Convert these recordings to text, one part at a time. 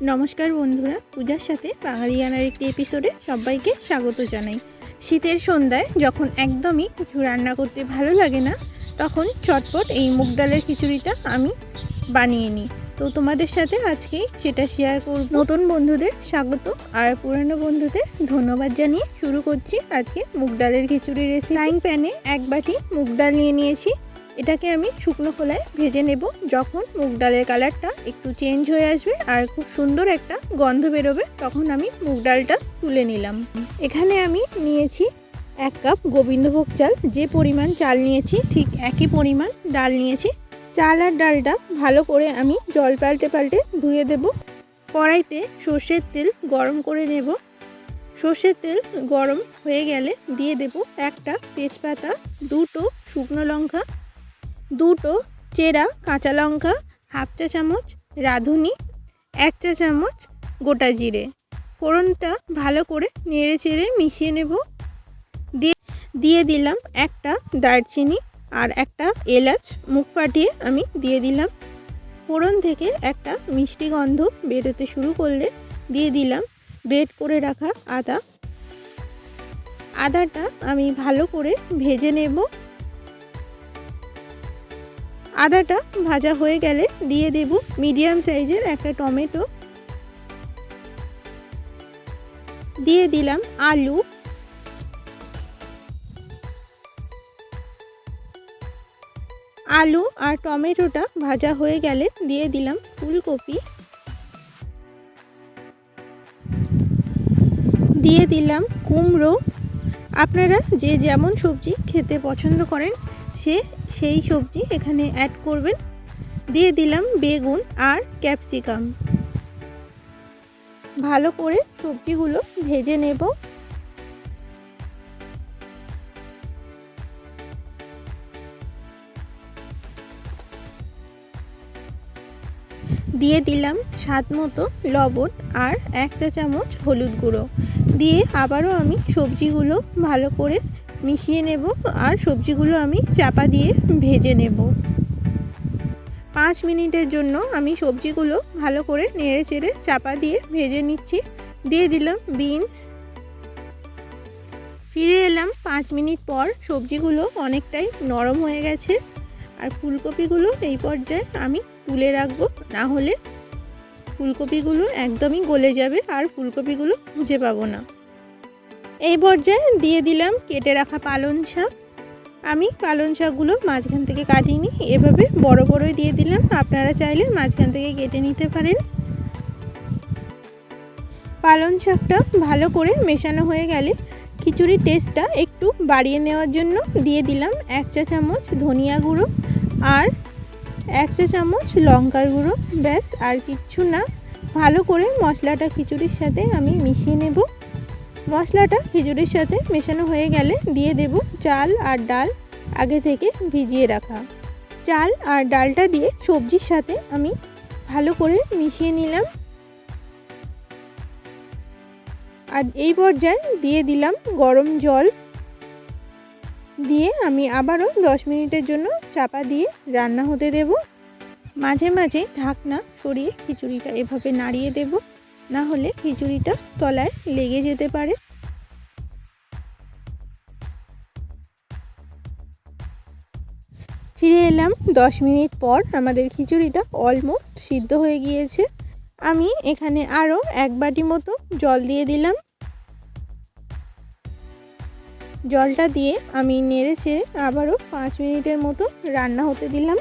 নমস্কার বন্ধুরা, পূজার সাথে বাঙালিয়ানার একটি এপিসোডে সবাইকে স্বাগত জানাই। শীতের সন্ধ্যায় যখন একদমই কিছু রান্না করতে ভালো লাগে না, তখন চটপট এই মুগ ডালের খিচুড়িটা আমি বানিয়ে নিই। তো তোমাদের সাথে আজকে সেটা শেয়ার করব। নতুন বন্ধুদের স্বাগত, আর পুরনো বন্ধুদের ধন্যবাদ জানিয়ে শুরু করছি আজকে মুগ ডালের খিচুড়ি রেসিপি ফ্রাইং প্যানে এক বাটি মুগ ডাল নিয়ে নিয়েছি। এটাকে আমি শুকনো খোলায় ভেজে নেব। যখন মুগ ডালের কালারটা একটু চেঞ্জ হয়ে আসবে আর খুব সুন্দর একটা গন্ধ বেরোবে, তখন আমি মুগ ডালটা তুলে নিলাম। এখানে আমি নিয়েছি এক কাপ গোবিন্দভোগ চাল। যে পরিমাণ চাল নিয়েছি, ঠিক একই পরিমাণ ডাল নিয়েছি। চাল আর ডালটা ভালো করে আমি জল পাল্টে পাল্টে ধুয়ে দেব। কড়াইতে সর্ষের তেল গরম করে নেব। সর্ষের তেল গরম হয়ে গেলে দিয়ে দেব একটা তেজপাতা, দুটো শুকনো লঙ্কা দুটো চেরা, কাঁচা লঙ্কা, হাফ চা চামচ রাঁধুনি, এক চা চামচ গোটা জিরে। ফোড়নটা ভালো করে নেড়ে চেড়ে মিশিয়ে নেব। দিয়ে দিয়ে দিলাম একটা দারচিনি আর একটা এলাচ। মুখ ফাটিয়ে আমি দিয়ে দিলাম। ফোড়ন থেকে একটা মিষ্টি গন্ধ বেরোতে শুরু করলে দিয়ে দিলাম গ্রেট করে রাখা আদা। আদাটা আমি ভালো করে ভেজে নেব। আদাটা ভাজা হয়ে গেলে দিয়ে দেব মিডিয়াম সাইজের একটা টমেটো। দিয়ে দিলাম আলু। আলু আর টমেটোটা ভাজা হয়ে গেলে দিয়ে দিলাম ফুলকপি। দিয়ে দিলাম কুমড়ো। আপনারা যে যেমন সবজি খেতে পছন্দ করেন সে সেই সবজি এখানে অ্যাড করবেন। দিয়ে দিলাম বেগুন আর ক্যাপসিকাম ভালো করে সবজিগুলো ভেজে নেব। দিয়ে দিলাম স্বাদ মতো লবণ আর এক চা চামচ হলুদ গুঁড়ো। দিয়ে আবারও আমি সবজিগুলো ভালো করে মিশিয়ে নেব আর সবজিগুলো আমি চাপা দিয়ে ভেজে নেব। পাঁচ মিনিটের জন্য আমি সবজিগুলো ভালো করে নেড়ে চেড়ে চাপা দিয়ে ভেজে নিচ্ছি। দিয়ে দিলাম বিনস। ফিরে এলাম পাঁচ মিনিট পর সবজিগুলো অনেকটাই নরম হয়ে গেছে আর ফুলকপিগুলো এই পর্যায়ে আমি তুলে রাখব। না হলে ফুলকপিগুলো একদমই গলে যাবে আর ফুলকপিগুলো খুঁজে পাবো না। এই পর্যায়ে দিয়ে দিলাম কেটে রাখা পালং শাক। আমি পালং শাকগুলো মাঝখান থেকে কাটিনি, এভাবে বড় বড়ই দিয়ে দিলাম। আপনারা চাইলে মাঝখান থেকে কেটে নিতে পারেন। পালং শাকটা ভালো করে মেশানো হয়ে গেলে খিচুড়ির টেস্টটা একটু বাড়িয়ে নেওয়ার জন্য দিয়ে দিলাম এক চা চামচ ধনিয়া গুঁড়ো আর এক চা চামচ লঙ্কার গুঁড়ো। ব্যাস, আর কিচ্ছু না। ভালো করে মশলাটা খিচুড়ির সাথে আমি মিশিয়ে নেব। মশলাটা খিচুড়ির সাথে মেশানো হয়ে গেলে দিয়ে দেব চাল আর ডাল আগে থেকে ভিজিয়ে রাখা। চাল আর ডালটা দিয়ে সবজির সাথে আমি ভালো করে মিশিয়ে নিলাম। আর এই পর্যায়ে দিয়ে দিলাম গরম জল। দিয়ে আমি আবারও দশ মিনিটের জন্য চাপা দিয়ে রান্না হতে দেব। মাঝে মাঝে ঢাকনা সরিয়ে খিচুড়িটা এভাবে নাড়িয়ে দেব। না হলে খিচুড়িটা তলায় লেগে যেতে পারে। ফিরে এলাম দশ মিনিট পর আমাদের খিচুড়িটা অলমোস্ট সিদ্ধ হয়ে গিয়েছে। আমি এখানে আরও এক বাটি মতো জল দিয়ে দিলাম। জলটা দিয়ে আমি নেড়েছে আবারও পাঁচ মিনিটের মতো রান্না হতে দিলাম।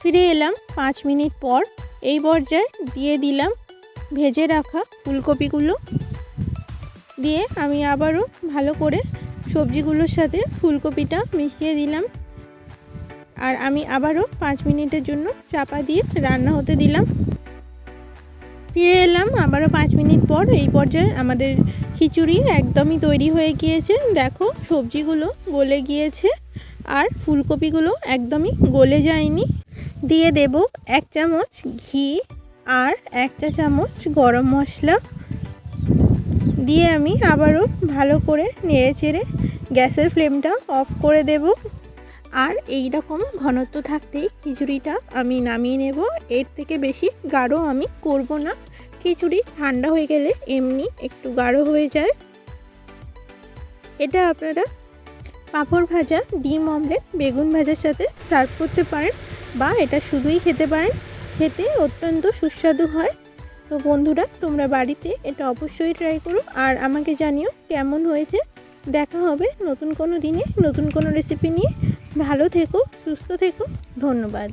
ফিরে এলাম পাঁচ মিনিট পর। এই পর্যায়ে দিয়ে দিলাম ভেজে রাখা ফুলকপিগুলো। দিয়ে আমি আবারও ভালো করে সবজিগুলোর সাথে ফুলকপিটা মিশিয়ে দিলাম। আর আমি আবারও পাঁচ মিনিটের জন্য চাপা দিয়ে রান্না হতে দিলাম। ফিরে এলাম আবারও পাঁচ মিনিট পর। এই পর্যায়ে আমাদের খিচুড়ি একদমই তৈরি হয়ে গিয়েছে। দেখো সবজিগুলো গলে গিয়েছে আর ফুলকপিগুলো একদমই গলে যায়নি। দিয়ে দেব এক চামচ ঘি আর এক চা চামচ গরম মশলা। দিয়ে আমি আবারও ভালো করে নেড়ে চেড়ে গ্যাসের ফ্লেমটা অফ করে দেব। আর এই রকম ঘনত্ব থাকতেই খিচুড়িটা আমি নামিয়ে নেব। এর থেকে বেশি গাঢ় আমি করব না। খিচুড়ি ঠান্ডা হয়ে গেলে এমনি একটু গাঢ় হয়ে যায়। এটা আপনারা পাঁপড় ভাজা, ডিম অমলেট, বেগুন ভাজার সাথে সার্ভ করতে পারেন বা এটা শুধুই খেতে পারেন। খেতে অত্যন্ত সুস্বাদু হয়। তো বন্ধুরা, তোমরা বাড়িতে এটা অবশ্যই ট্রাই করো আর আমাকে জানিও কেমন হয়েছে। দেখা হবে নতুন কোনো দিনে, নতুন কোনো রেসিপি নিয়ে। ভালো থেকো, সুস্থ থেকো। ধন্যবাদ।